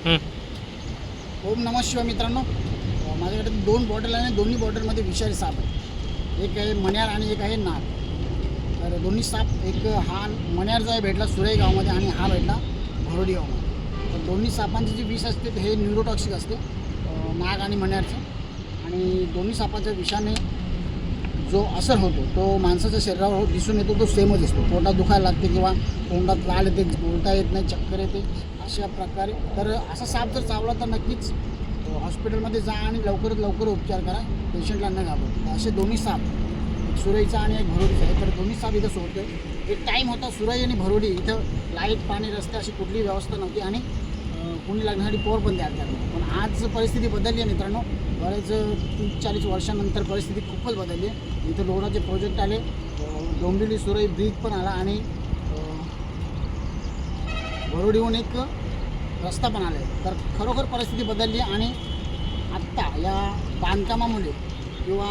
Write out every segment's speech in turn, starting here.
ओम नमः शिवाय मित्रांनो. माझ्याकडे दोन बॉटल आहे आणि दोन्ही बॉटलमध्ये विषारी साप आहे एक आहे मण्यार आणि एक आहे नाग तर दोन्ही साप एक हा मण्यार जो आहे भेटला सुरई गावामध्ये आणि हा भेटला भरोडी गावामध्ये. तर दोन्ही सापांची जी विष असते ते हे न्यूरोटॉक्सिक असते नाग आणि मण्यारचं. आणि दोन्ही सापाच्या विषाने जो असर होतो तो माणसाच्या शरीरावर दिसून येतो तो सेमच असतो. पोटात दुखायला लागते किंवा तोंडात लाल येते बोलता येत नाही चक्कर येते अशा प्रकारे. तर असा साप जर चावला तर नक्कीच हॉस्पिटलमध्ये जा आणि लवकरात लवकर उपचार करा. पेशंटला न घाबरता. असे दोन्ही साप एक सुरईचा आणि एक भरोडीचा आहे. तर दोन्ही साप इथं सोडतो एक टाईम होता सुरई आणि भरोडी. इथं लाइट पाणी रस्ते अशी कुठलीही व्यवस्था नव्हती. आणि कुणी लग्नासाठी पोर पण द्या करणार पण आज परिस्थिती बदलली आहे मित्रांनो. बरेच तीस चाळीस वर्षानंतर परिस्थिती खूपच बदलली आहे. इथं लोणाचे प्रोजेक्ट आले. डोंबिवली सुरई ब्रिज पण आला आणि अ, एक रस्ता पण आला आहे तर खरोखर परिस्थिती बदलली आहे आणि आत्ता या बांधकामामुळे किंवा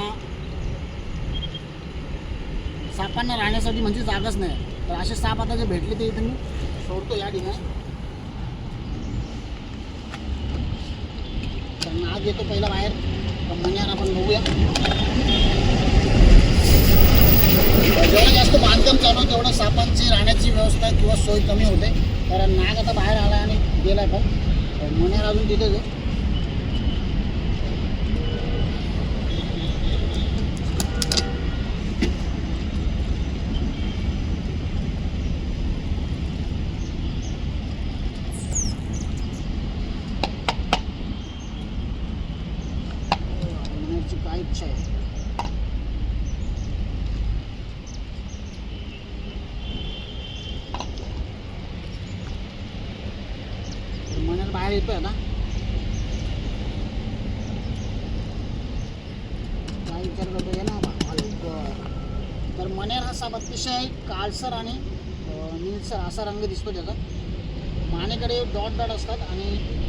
सापांना राहण्यासाठी म्हणजे जागाच नाही. तर असे साप आता जे भेटले ते इथं मी सोडतो या ठिकाणी. तर नाग येतो पहिला बाहेर. पण मण्यार आपण बघूया. जेवढं जास्त बांधकाम चालू तेवढं सापांची राहण्याची व्यवस्था किंवा सोय कमी होते. कारण नाग आता बाहेर आला आणि गेलाय पण. तर अजून तिथेच आहे मण्यारची काय इच्छा आहे तर बाहेर येतोय ना काय विचार करतो ये ना तर मण्यार हा साप अतिशय काळसर आणि नीलसर असा रंग दिसतो त्याचा. मानेकडे डॉट डॉट असतात आणि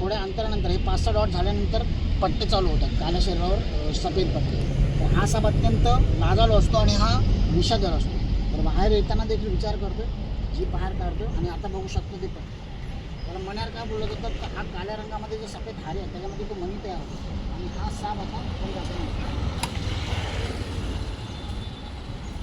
थोड्या अंतरानंतर हे पाच सहा डॉट झाल्यानंतर पट्टे चालू होतात काल्या शरीरावर सफेद पट्टे. तर हा साप अत्यंत लाजाळू असतो आणि हा विषादर असतो. तर बाहेर येताना देखील विचार करतो जी बाहेर काढतो आणि आता बघू शकतो ते पण तर मनावर काय बोललं जातं हा काळ्या रंगामध्ये जे सफेद हारे आहेत त्याच्यामध्ये तो मणी तयार होतो. आणि हा साप आता